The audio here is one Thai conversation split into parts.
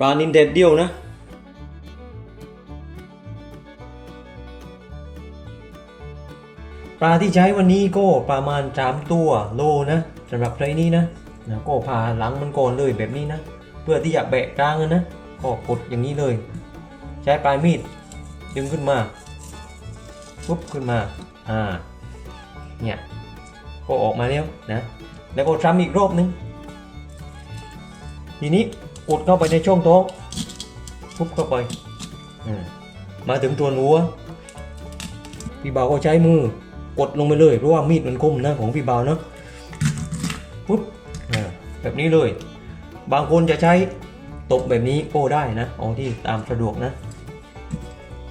ปลานินเด็ดเดียวนะ ปลาที่ใช้วันนี้ก็ประมาณสามตัวโลนะสำหรับไซส์นี้นะนะก็ผ่าหลังมันก่อนเลยแบบนี้นะ เพื่อที่จะแบะกลางนะก็กดอย่างนี้เลย ใช้ปลายมีดดึงขึ้นมาปุ๊บขึ้นมาอ่าเนี่ยก็ออกมาแล้วนะ แล้วก็ทำอีกรอบนึงทีนี้ กดเข้าไปในช่องท้องปุ๊บเข้าไปอืมมาถึงตัวหัวพี่บ่าวก็ใช้มือกดลงไปเลยเพราะว่ามีดมันคมนะของพี่บ่าวเนอะปุ๊บอ่าแบบนี้เลย บางคนจะใช้ตบแบบนี้ก็ได้นะเอาที่ตามสะดวกนะ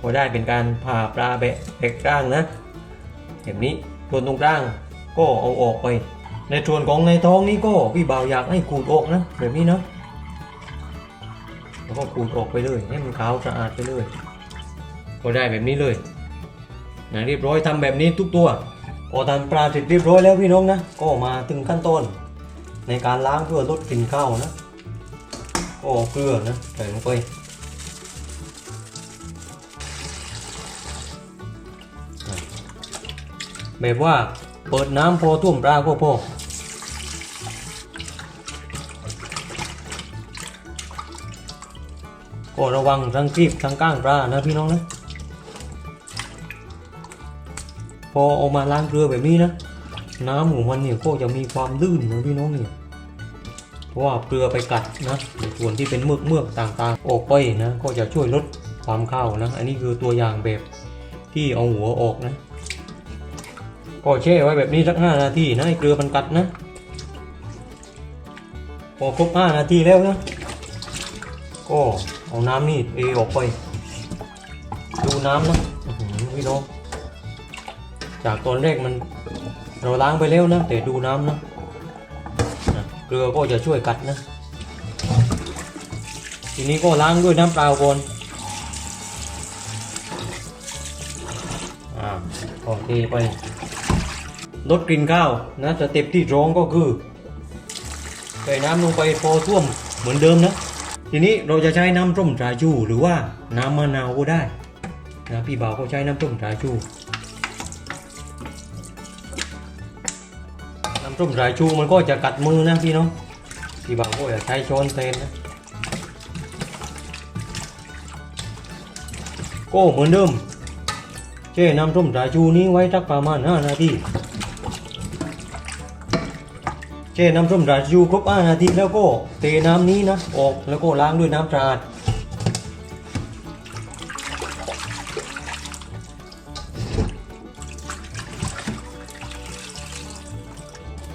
ก็ได้เป็นการผ่าปลาแบะแบกกลางนะแบบนี้ส่วนตรงกลางก็เอาออกไป ในส่วนของในท้องนี้ก็พี่บ่าวอยากให้ขูดออกนะแบบนี้นะ แล้วก็ขูดออกไปเลย ให้มันขาวสะอาดไปเลย ก็ได้แบบนี้เลยนะเรียบร้อยทำแบบนี้ทุกตัวพอทำปลาเสร็จเรียบร้อยแล้วพี่น้องนะ ก็มาถึงขั้นตอนในการล้างเพื่อลดกลิ่นข้าวนะ ก็เอาเกลือนะใส่ลงไปแบบว่าเปิดน้ำพอท่วมปลาก็พอ ก็ระวังทั้งครีบทั้งก้างปลานะพี่น้องนะ พอเอามาล้างเกลือแบบนี้นะ น้ำของมันเนี่ยก็จะมีความลื่นนะพี่น้องเนี่ยเพราะว่าเกลือไปกัดนะส่วนที่เป็นเมือกเมือกๆต่างๆ ออกไปนะ ก็จะช่วยลดความเข้านะ อันนี้คือตัวอย่างแบบที่เอาหัวออกนะ ก็แช่ไว้แบบนี้สักห้านาทีนะให้เกลือมันกัดนะพอครบห้านาทีแล้วนะ ก็เอาน้ำนี่เอออกไป ดูน้ำนะพี่น้องจากตอนแรกมันเราล้างไปแล้วนะ แต่ดูน้ำนะนะเกลือก็จะช่วยกัดนะ ทีนี้ก็ล้างด้วยน้ำเปล่าก่อนอ่าโอเคไปลดกลิ่นข้าวนะสเต็ปที่ร้องก็คือใส่น้ำลงไปพอท่วมเหมือนเดิมนะ ทีนี้เราจะใช้น้ำส้มสายชูหรือว่าน้ำมะนาวก็ได้นะพี่บ่าวก็ใช้น้ำส้มสายชู น้ำส้มสายชูมันก็จะกัดมือนะพี่น้องพี่บ่าวก็อย่าใช้ช้อนเตนนะก็เหมือนเดิมแช่น้ำส้มสายชูนี้ไว้สักประมาณ5นาที แช่น้ำส้มสายชูครบ5นาทีแล้วก็เทน้ำนี้นะออกแล้วก็ล้างด้วยน้ำสะอาด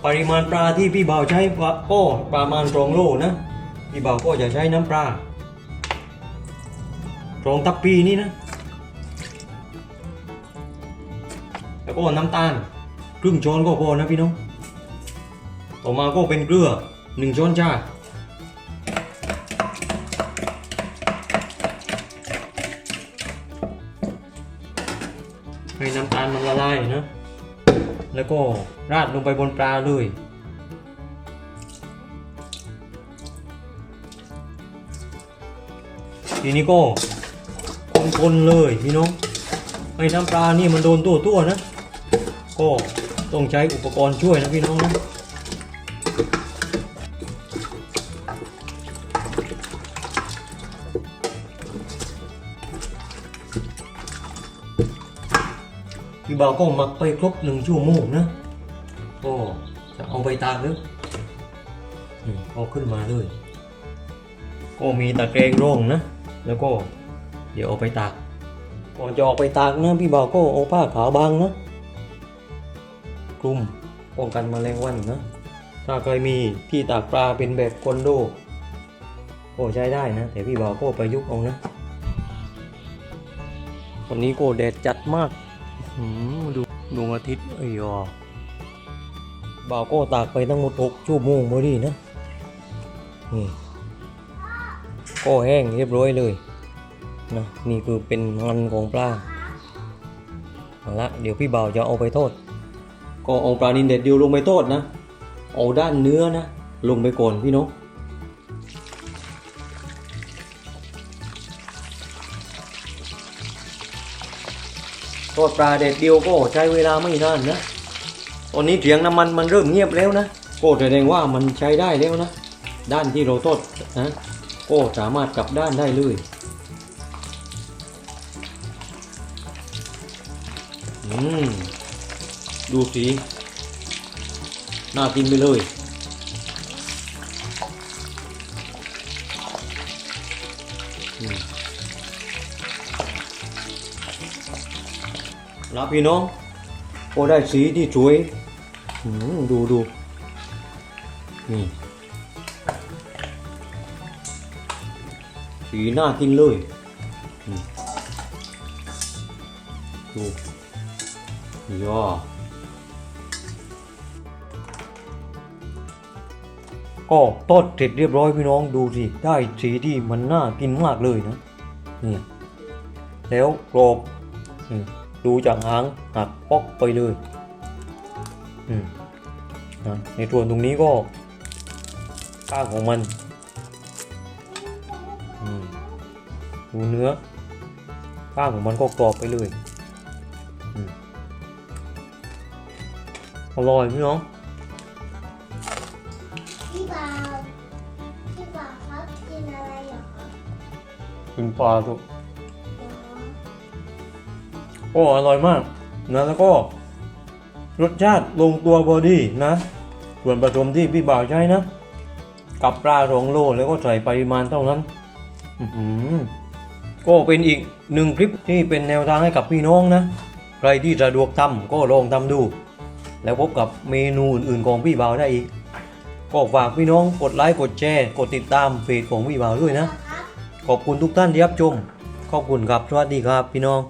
ปริมาณปลาที่พี่บ่าวใช้ก็ประมาณสองโลนะพี่บ่าวก็จะใช้น้ำปลาสองทัพพีนี่นะ แล้วก็น้ำตาลครึ่งช้อนก็พอนะพี่น้อง ต่อมาก็เป็นเกลือหนึ่งช้อนชาให้น้ำตาลมันละลายนะ แล้วก็ราดลงไปบนปลาเลยทีนี้ก็คนๆเลยพี่น้องให้น้ำปลานี่มันโดนตัวตัวๆนะ ก็ต้องใช้อุปกรณ์ช่วยนะพี่น้องนะ พี่บ่าวก็หมักไปครบหนึ่งชั่วโมงนะ ก็จะเอาไปตากแล้วอืมเอาขึ้นมาเลย ก็มีตะแกรงร่องนะ แล้วก็เดี๋ยวเอาไปตาก ก่อนจะออกไปตากนะพี่บ่าวก็เอาผ้าขาวบางนะคลุมป้องกันแมลงวันนะ ถ้าเคยมีที่ตากปลาเป็นแบบคอนโด ก็ใช้ได้นะ แต่พี่บ่าวก็ประยุกต์เอานะ วันนี้ก็แดดจัดมากอืมดูดวงอาทิตย์เอ้ยอ่บ่าวก็ตากไปทั้งหมดหกชั่วโมงพอดีนะนี่ก็แห้งเรียบร้อยเลยนะนี่คือเป็นมันของปลาเอาละเดี๋ยวพี่บ่าวจะเอาไปทอดก็เอาปลานินเด็ดเดียวลงไปทอดนะ เอาด้านเนื้อนะ ลงไปก่อนพี่น้อง ทอดปลาเด็ดเดียวก็ใช้เวลาไม่นานนะ ตอนนี้เสียงน้ำมันมันเริ่มเงียบแล้วนะก็แสดงว่ามันใช้ได้แล้วนะ ด้านที่เราทอดนะก็สามารถกลับด้านได้เลยอืมดูสีน่ากินไปเลย แล้วพี่น้องพอได้สีที่สวยดูดูนี่สีน่ากินเลยดูย่อก็ทอดเสร็จเรียบร้อยพี่น้องดูสิ ได้สีที่มันน่ากินมากเลยนะนี่แล้วกรอบอืม ดูจากหางหักปอกไปเลยอืมนะในส่วนตรงนี้ก็ก้างของมันอืมดูเนื้อก้างของมันก็กรอบไปเลยอืมอร่อยพี่น้องพี่บ่าวพี่บ่าวครับกินอะไรเหรอครับกินปลาทุก อ๋อโอ้อร่อยมากนะแล้วก็รสชาติลงตัวพอดีนะ ส่วนผสมที่พี่บ่าวใช้นะ กับปลาสองโลแล้วก็ใส่ปริมาณเท่านั้นก็เป็นอีกหนึ่งคลิปที่เป็นแนวทางให้กับพี่น้องนะ ใครที่สะดวกทำก็ลองทำดู แล้วพบกับเมนูอื่นๆของพี่บ่าวได้อีก ก็ฝากพี่น้องกดไลค์กดแชร์กดติดตามเพจของพี่บ่าวด้วยนะ ขอบคุณทุกท่านที่รับชมขอบคุณครับสวัสดีครับพี่น้อง